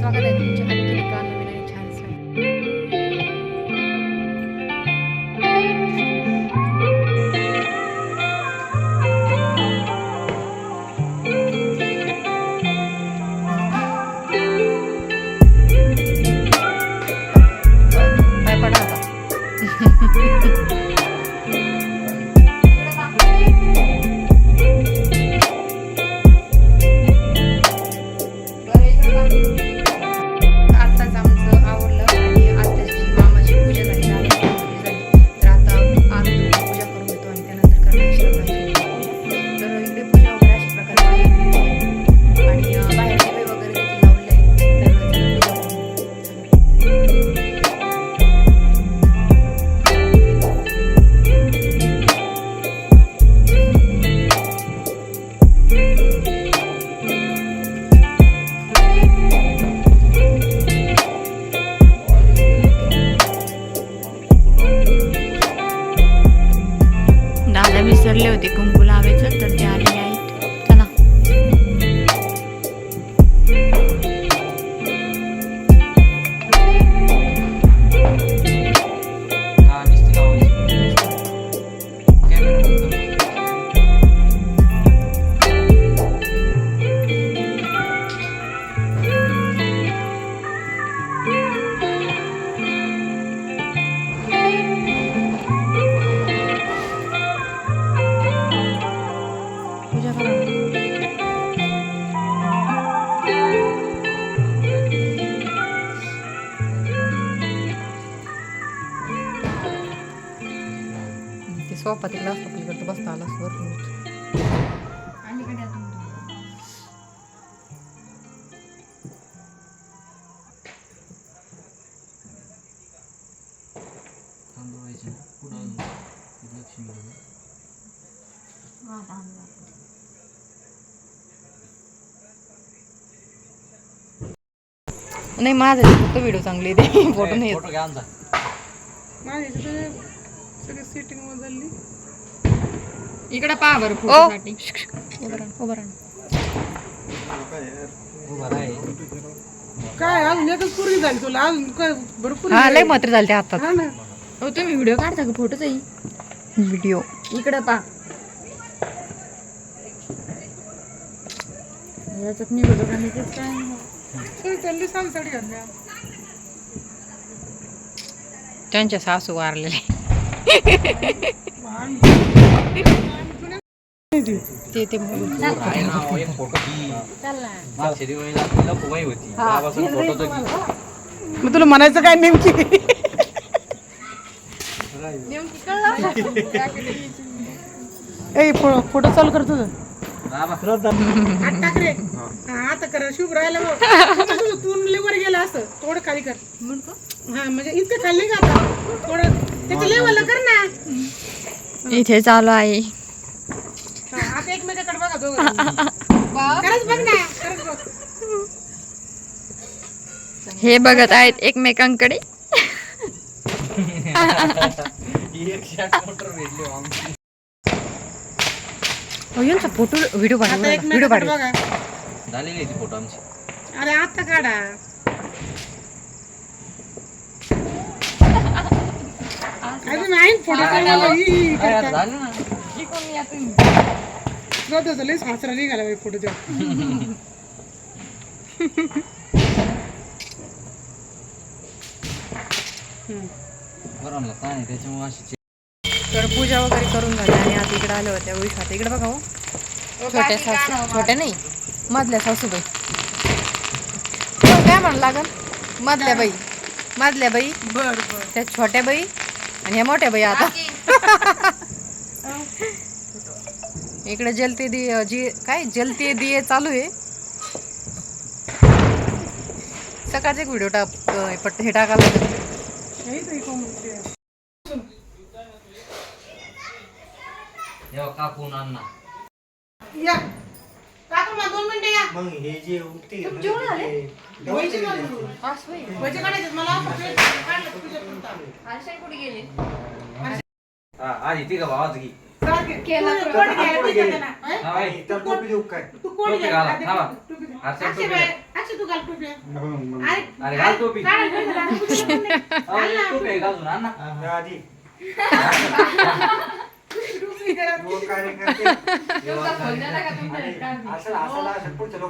स्वागत आहे दादा होते कुंकू सोफा तिकडे असतो पलीकडे बसता आला असतो. नाही माझा फक्त व्हिडिओ चांगले ते फोटो नाही येत. सेटिंग बदलली इकडे पहा बरं फोटोसाठी. उभं राहा, उभं राहा. उभा राही. काय अजून एकच पूर्वी झाली तुला अजून काय भरपूर हा लय मात्र झाले हा ना. हो तुम्ही व्हिडिओ काढता का फोटोच? व्हिडिओ. इकडे पहा. याच्यात नाही तेच काय चालली साडी त्यांच्या सासू वारलेले. ते ते. मग तुला म्हणायचं काय नेमकी ए फोटो चालू कर तुझं टाक रे. हा. कर शुभ राहिला तुझं तू लेवर गेला असं थोडं खाली कर. हा म्हणजे इतकं खाली का आता? थोडं त्याच्या लेवलला कर ना. इथे चालू आहे. हा, आता एकमेकाकडे बघा दोघं. खरंच बघ ना खरंच बघ. हे बघत आहेत एकमेकांकडे एक शॉट मोटर भेटली हो आमची. हो, यांचा फोटो व्हिडिओ आता पाठव व्हिडिओ एकमेकाकडे बघा. झालेली आहे ती फोटो आमची. अरे आता काढा. अरे नाही फोटो काढायला? आता करतात. झालं ना. लय सासरा निघाला बाई फोटो तेव्हा. हम्म. बरं म्हणलं काय नाही त्याच्यामुळे अशी तर पूजा वगैरे करून झाली आणि आता इकडे आल्या होत्या विशात इकडे बघा हो. छोट्या सासू छोट्या नाही मधल्या सासूबाई. हो, काय म्हणलं लागल मधल्या बाई. मधल्या बाई बर त्या छोट्या बाई आणि ह्या मोठ्या बाई आता. इकडे जलते दिये जी काय? जलते दिये चालू आहे. सकाळचे एक व्हिडिओ टाक हे टाकायला जेव्हा कापून आणणार या. काका मला दोन मिनिटं या. मग हे जे उठते जेवण झाले? व्हायचे काढायचे मला काढलं तुझ्या पुरता. हा आधी ती का भावाच घे राहत घे. केलं तू तर- कोण घ्यायला पैसे दे ना, हं? हा, बाई. त्याला टोपी देऊ काय? तू कोण टोपी घ्यायला? घाला. टोपी अक्षय टोपी बाई. अक्षय तू घाल टोपी. अरे, अरे घाल टोपी. घाल ना. आधी कार्यकर्ते. असं असं असं पुढच्या